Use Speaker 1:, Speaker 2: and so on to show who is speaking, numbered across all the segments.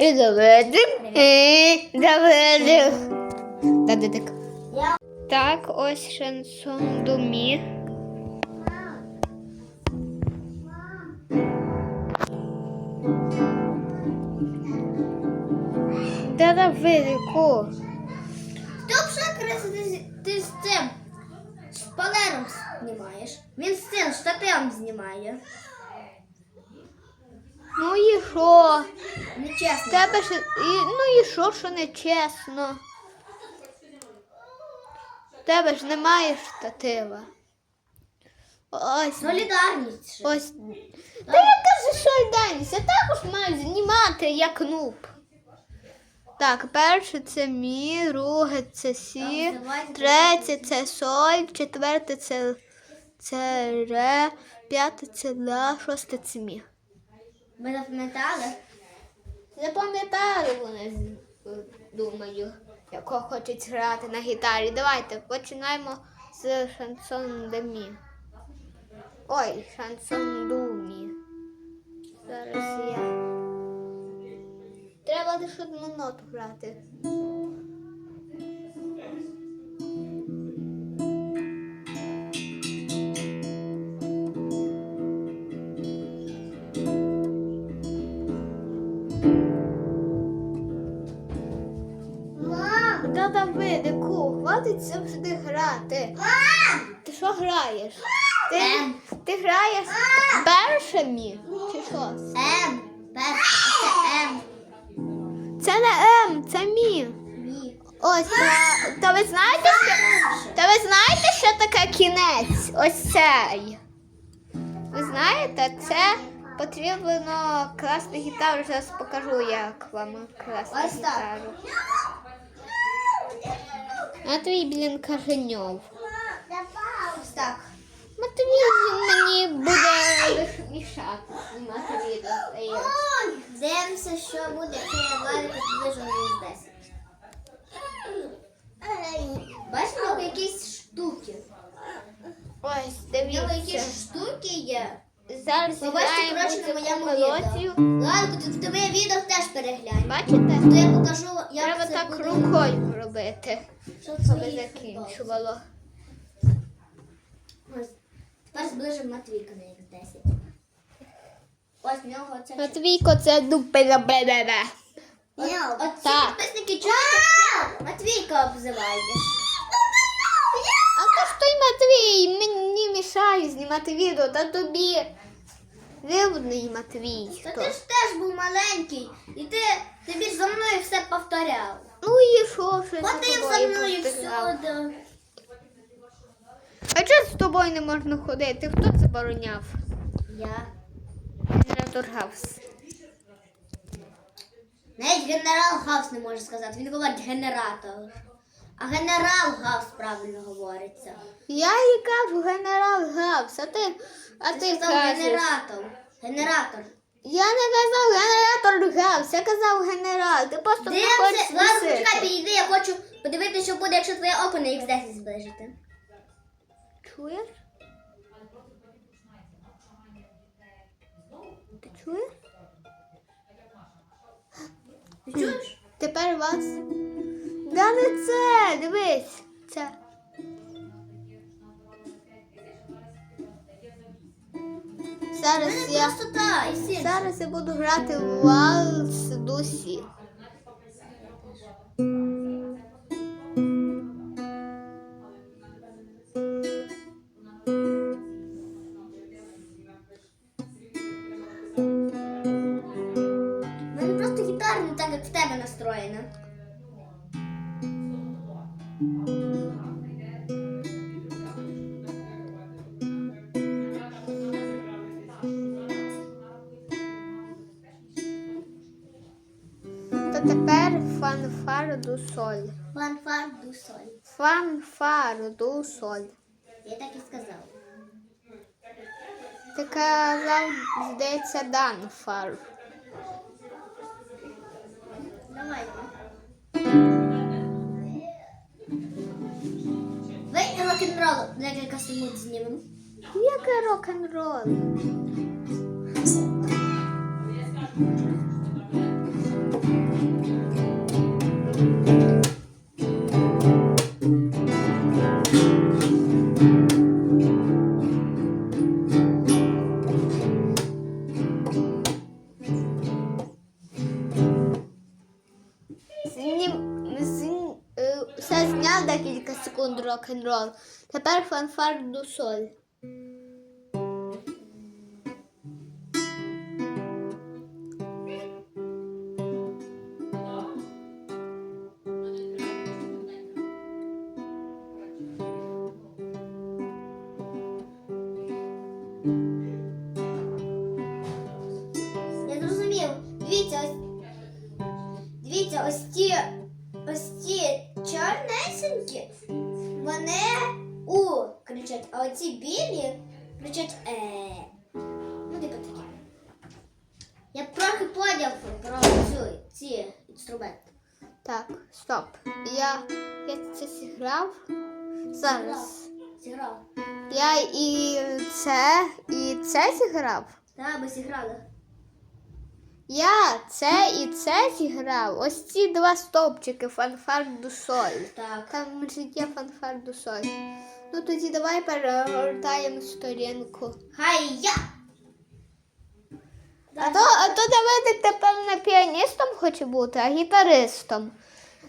Speaker 1: І заведем, і заведем. Да-да-так. Ось шансон домі. Да-да, велико.
Speaker 2: Ти взагалі ти, з- цим шпалером знімаєш. Він з цим штативом знімає.
Speaker 1: Ну і що?
Speaker 2: Нечесно.
Speaker 1: Тебе ж і, ну і що, що не чесно? Тебе ж немає штатива. Ось.
Speaker 2: Солідарність.
Speaker 1: Ось. Та я кажу, солідарність, я також маю знімати як нуб. Так, перше це мі, друге це сі, третє це соль, четверте це, це ре, п'яте це ла, шосте це мі.
Speaker 2: Ви запам'ятали?
Speaker 1: Запам'ятали вони, думаю, яко хочуть грати на гітарі. Давайте починаємо з шансон Демі. Ой, шансон Думі. Зараз я. Треба лише одну ноту грати. Давидику, хватить завжди грати.
Speaker 2: Мам!
Speaker 1: Ти що граєш? Ти,
Speaker 2: Ем.
Speaker 1: ти граєш перше мі? Чи що?
Speaker 2: М. Перше. Це М.
Speaker 1: Це не М, це мі.
Speaker 2: Мі.
Speaker 1: Ось, та, та ви знаєте, що, та ви знаєте, що таке кінець? Ось цей. Ви знаєте, це потрібно класти гітару. Зараз покажу, як вам класти
Speaker 2: Ось так.
Speaker 1: гітару. А твій, блін, каженьов.
Speaker 2: Так.
Speaker 1: Матвій мені буде мішати знімати відео.
Speaker 2: Дивимося, що буде, якщо я варю приближу мінус 10. Бачите, якісь штуки.
Speaker 1: Ось, дивіться.
Speaker 2: якісь штуки є.
Speaker 1: Зараз
Speaker 2: Побачите, коротше, на моєму
Speaker 1: мелодію.
Speaker 2: Ладно, ти, ти моє відео теж переглянь.
Speaker 1: Бачите?
Speaker 2: То я покажу, як
Speaker 1: Треба
Speaker 2: це
Speaker 1: так
Speaker 2: буде.
Speaker 1: рукою робити,
Speaker 2: Що
Speaker 1: щоб
Speaker 2: це є?
Speaker 1: закінчувало.
Speaker 2: Ось. Тепер зближимо Матвійка на їх 10. Ось в нього це.
Speaker 1: Матвійко, це дупеля бебебе.
Speaker 2: От, от
Speaker 1: Так.
Speaker 2: підписники чують, Матвійка обзиваєш.
Speaker 1: А то ж той Матвій мені мішає знімати відео, та тобі виводний Матвій.
Speaker 2: Та
Speaker 1: хто.
Speaker 2: ти ж теж був маленький, і ти тобі за мною все повторяв.
Speaker 1: Ну і що, що
Speaker 2: Ходив за мною всюди.
Speaker 1: А чого з тобою не можна ходити? Хто забороняв?
Speaker 2: Я.
Speaker 1: Генератор Гаус.
Speaker 2: Навіть генерал Гаус не може сказати, він говорить генератор. А генерал Гаус правильно говориться.
Speaker 1: Я їй кажу генерал Гаус, а ти, а
Speaker 2: Ти
Speaker 1: ти
Speaker 2: сказав
Speaker 1: кажеш.
Speaker 2: генератор. Генератор.
Speaker 1: Я не казав генератор Гаус, я казав генерал. Ти просто не хочеш.
Speaker 2: Ладно, почекай, підійди, я хочу подивитися, що буде, якщо твоє око на X10 зближити.
Speaker 1: Чуєш? Ти чуєш?
Speaker 2: Чуєш?
Speaker 1: Тепер вас. Да не це, дивись. Це. Зараз я. Зараз я буду грати в вальс дусі.
Speaker 2: У мене просто гітара не так, як в тебе настроєна.
Speaker 1: соль.
Speaker 2: Фанфар ду соль.
Speaker 1: Фанфар ду соль.
Speaker 2: Я так і сказав.
Speaker 1: Ти казав, здається, данфар.
Speaker 2: Давай. Ви рок-н-рол декілька секунд знімемо.
Speaker 1: Яке рок-н-рол? Він все зняв декілька секунд рок-н-рол. Тепер фанфар до соль.
Speaker 2: Чорнесенькі, вони у кричать, а оці білі кричать е. Ну, типу таке. Я трохи поняв про цю, ці інструменти.
Speaker 1: Так, стоп. Я, я це зіграв. Зараз.
Speaker 2: Зіграв.
Speaker 1: Я і це, і це зіграв.
Speaker 2: Так, ми зіграли.
Speaker 1: Я це і це зіграв. Ось ці два стовпчики фанфар ду соль.
Speaker 2: Так.
Speaker 1: Там є фанфар ду соль. Ну тоді давай перегортаємо сторінку.
Speaker 2: Хай я!
Speaker 1: А то, а то Давидик тепер не піаністом хоче бути, а гітаристом.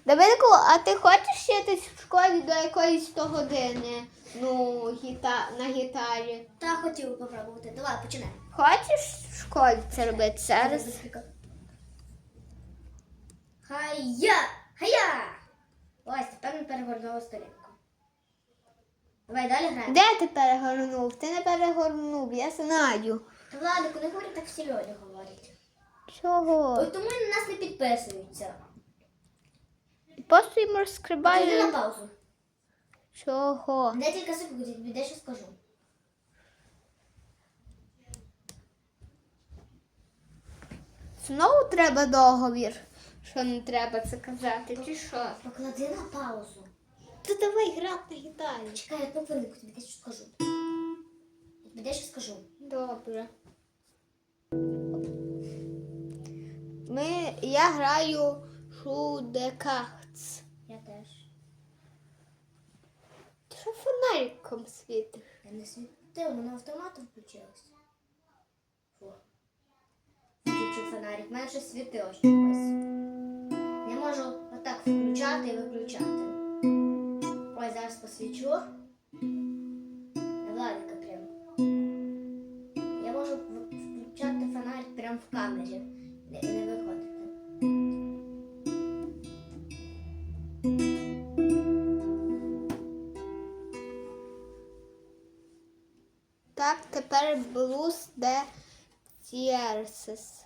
Speaker 1: Давидику, а ти хочеш вчитись в школі до якоїсь 100 години? Ну, гіта... на гітарі.
Speaker 2: Та хотів попробувати. Давай, починай.
Speaker 1: Хочеш в школі це робити зараз?
Speaker 2: Хай-я! Хай-я! Ось, тепер ми перегорнули сторінку. Давай далі граємо.
Speaker 1: Де ти перегорнув? Ти не перегорнув, я знаю.
Speaker 2: Та Владику, не говори так всі люди говорять.
Speaker 1: Чого?
Speaker 2: Ой, тому на нас не підписуються.
Speaker 1: Просто їм
Speaker 2: Іди на паузу.
Speaker 1: Чого?
Speaker 2: Декілька секунд, я тобі дещо скажу.
Speaker 1: Знову треба договір, що не треба це казати, чи що?
Speaker 2: Поклади на паузу.
Speaker 1: То давай грати на гітарі.
Speaker 2: Чекай, одну хвилинку, тобі дещо скажу. Я тобі дещо скажу.
Speaker 1: Добре. Ми, я граю шудекахц.
Speaker 2: Я теж.
Speaker 1: Ти що фонариком світиш?
Speaker 2: Я не світив, воно автоматом включилось. Фу. Включу фонарик, щось світило щось. Я можу отак включати і виключати. Ось зараз посвічу. На Владика прям. Я можу включати фонарик прямо в камері. Не, не
Speaker 1: Ciências.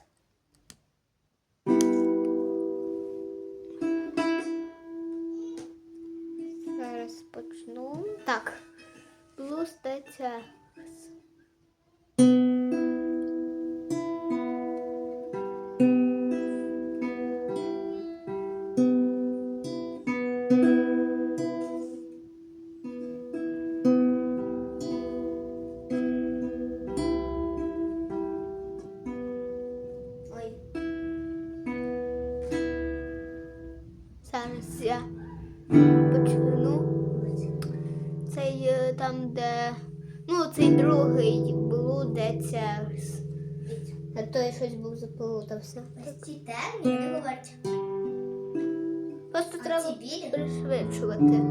Speaker 2: Дивіться.
Speaker 1: А то я щось був заплутався.
Speaker 2: Ось ці темні, вони говорять.
Speaker 1: Просто
Speaker 2: А
Speaker 1: треба
Speaker 2: ці білі?
Speaker 1: пришвидшувати.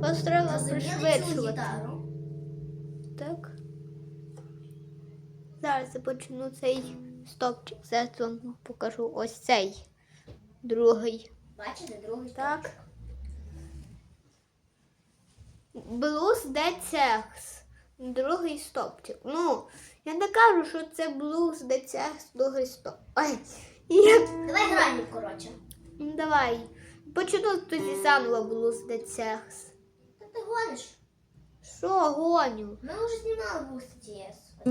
Speaker 1: Просто треба
Speaker 2: цю
Speaker 1: пришвидшувати.
Speaker 2: гітару?
Speaker 1: Так. Зараз я почну цей стопчик. Зараз вам покажу ось цей другий.
Speaker 2: Бачите, другий
Speaker 1: Так. Блуз де цехс. Другий стопчик. Ну, я не кажу, що це блуз де це другий стоп. Ой, я...
Speaker 2: Давай граємо, коротше.
Speaker 1: Ну, давай. Почну тоді заново блуз де цехс.
Speaker 2: Та ти гониш.
Speaker 1: Що гоню?
Speaker 2: Ми вже знімали в ТС.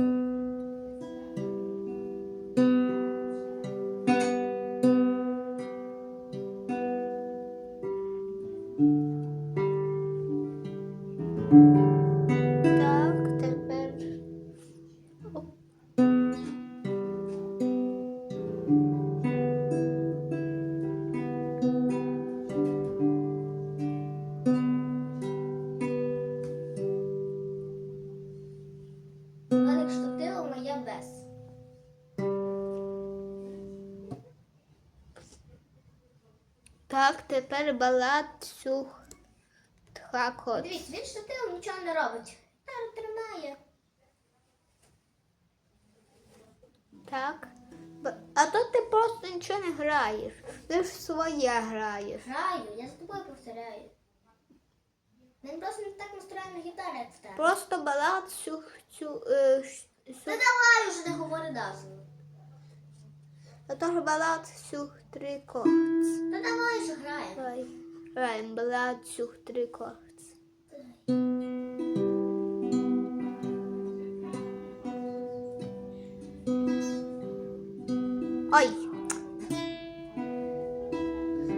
Speaker 1: Тепер балад сюх. Так.
Speaker 2: Дивіться, він штативом нічого не робить. Та тримає.
Speaker 1: Так. А то ти просто нічого не граєш. Ти ж своє граєш.
Speaker 2: Граю, я за тобою повторяю. Він просто не так настроєний на гітарі, як в тебе.
Speaker 1: Просто балад цю, е, ш-
Speaker 2: Та давай уже не говори назву.
Speaker 1: А то ж балад всю три корц.
Speaker 2: Та давай же граємо.
Speaker 1: Давай. Граємо балад всю три корц. Ой.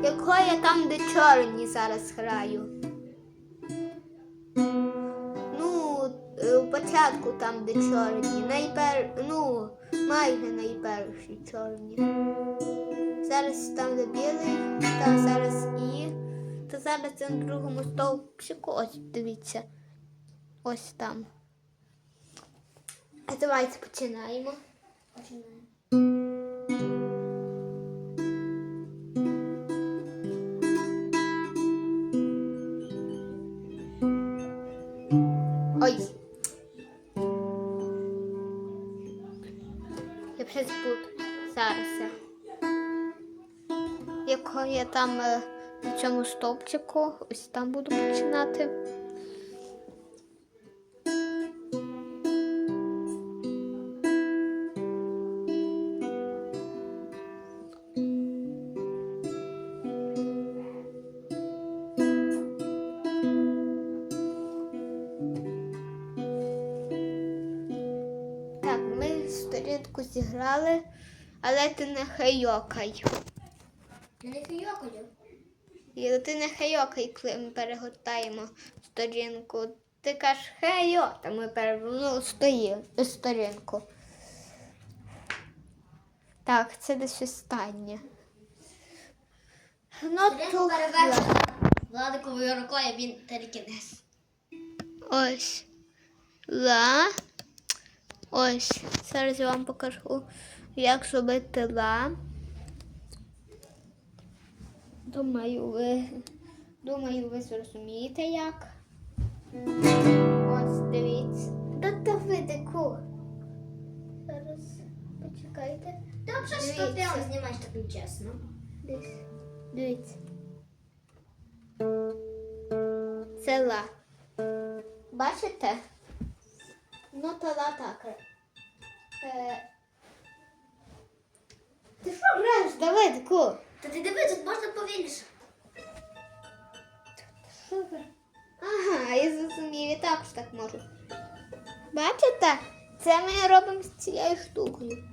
Speaker 1: Якого я там, де чорні зараз граю? Початку там, де чорні. Найпер... Ну, майже найперші чорні. Зараз там, де білий, та зараз і. Та зараз це на другому стовпчику. Ось дивіться. Ось там. А давайте починаємо.
Speaker 2: Починаємо.
Speaker 1: Вже збуду. Зараз я. Якого я там е, на цьому стовпчику, ось там буду починати. Сторінку зіграли, але ти не хайокай.
Speaker 2: Я не фійокаю.
Speaker 1: І ти не хайокай, коли ми перегортаємо сторінку. Ти кажеш хейо, та ми перевернули сторінку. Так, це десь останнє. Ну,
Speaker 2: перевершена Владиковою рукою він телекінез.
Speaker 1: ось. Ла. Ось. Зараз я вам покажу, як зробити ла. Думаю, ви, думаю, ви зрозумієте як. Ось дивіться. Та та видику. Зараз почекайте.
Speaker 2: Ти взагалі
Speaker 1: Дивіться.
Speaker 2: штативом знімаєш так чесно.
Speaker 1: Десь. Дивіться. Це ла. Бачите? Ну, то ла так. Е... Ти що граєш, Давидку?
Speaker 2: Та ти дивись, тут можна повільніше.
Speaker 1: Ага, я зрозумів, я також так можу. Бачите? Це ми робимо з цією штукою.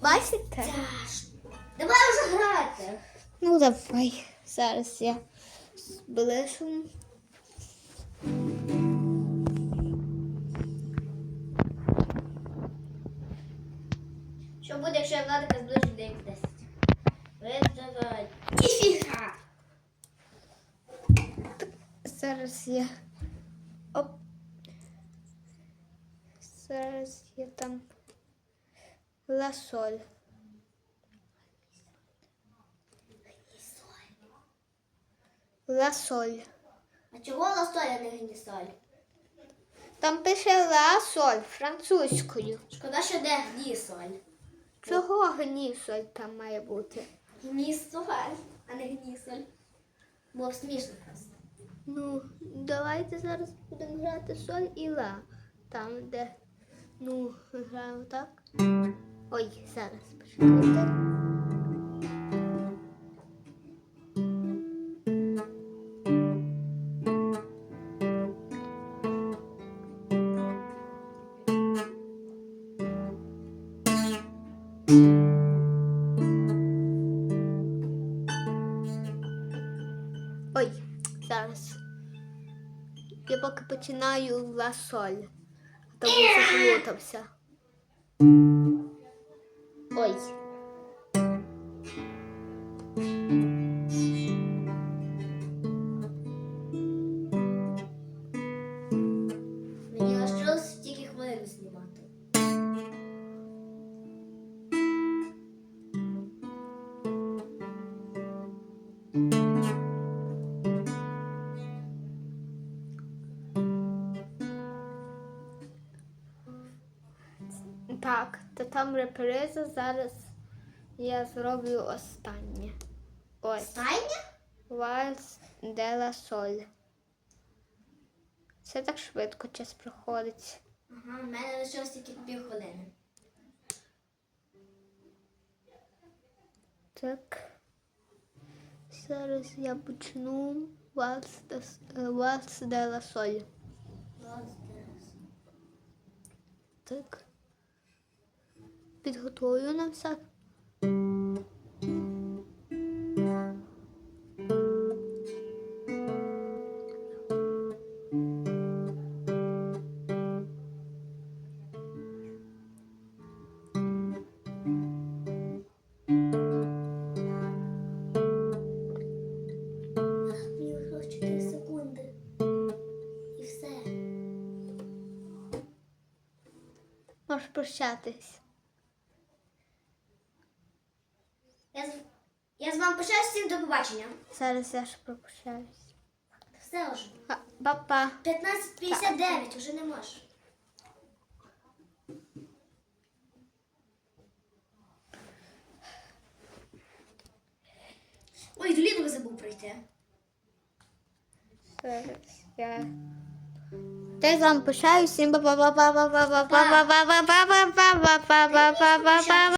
Speaker 1: Бачите?
Speaker 2: Давай вже грати.
Speaker 1: Ну давай. Зараз я зближу.
Speaker 2: Що буде, якщо я Владика зближу до X10? Виздавай. Ніфіга!
Speaker 1: Зараз я. Оп. Зараз я там ласоль. Ласоль.
Speaker 2: А чого ластоля не гнісоль?
Speaker 1: Там пише ласоль французькою.
Speaker 2: Шкода, що де гнісоль.
Speaker 1: Чого гнісоль там має бути?
Speaker 2: Гнісоль, а не гнісоль. Бо смішно просто.
Speaker 1: Ну, давайте зараз будемо грати соль і ла. Там, де. Ну, граємо так. Ой, зараз почекайте. Я поки починаю ла соль. А то вже заплутався. Ой. Там реприза. Зараз я зроблю останнє. Ось.
Speaker 2: Стайня?
Speaker 1: Вальс де ла соль. Це так швидко час проходить.
Speaker 2: Ага, в мене лишилось тільки півхвилини.
Speaker 1: Так. Зараз я почну вальс е, вальс де ла соль. Так підготую на всяк. Можеш прощатись.
Speaker 2: Я з, я з вами прощаюсь всім до побачення.
Speaker 1: Зараз я ж прощаюсь.
Speaker 2: Все вже.
Speaker 1: Па-па.
Speaker 2: 15.59, вже не можеш. Ой, доліну забув пройти.
Speaker 1: Зараз я. З вами прощаюсь. Всім па-па-па-па-па-па-па-па-па-па-па-па-па-па-па-па-па-па-па.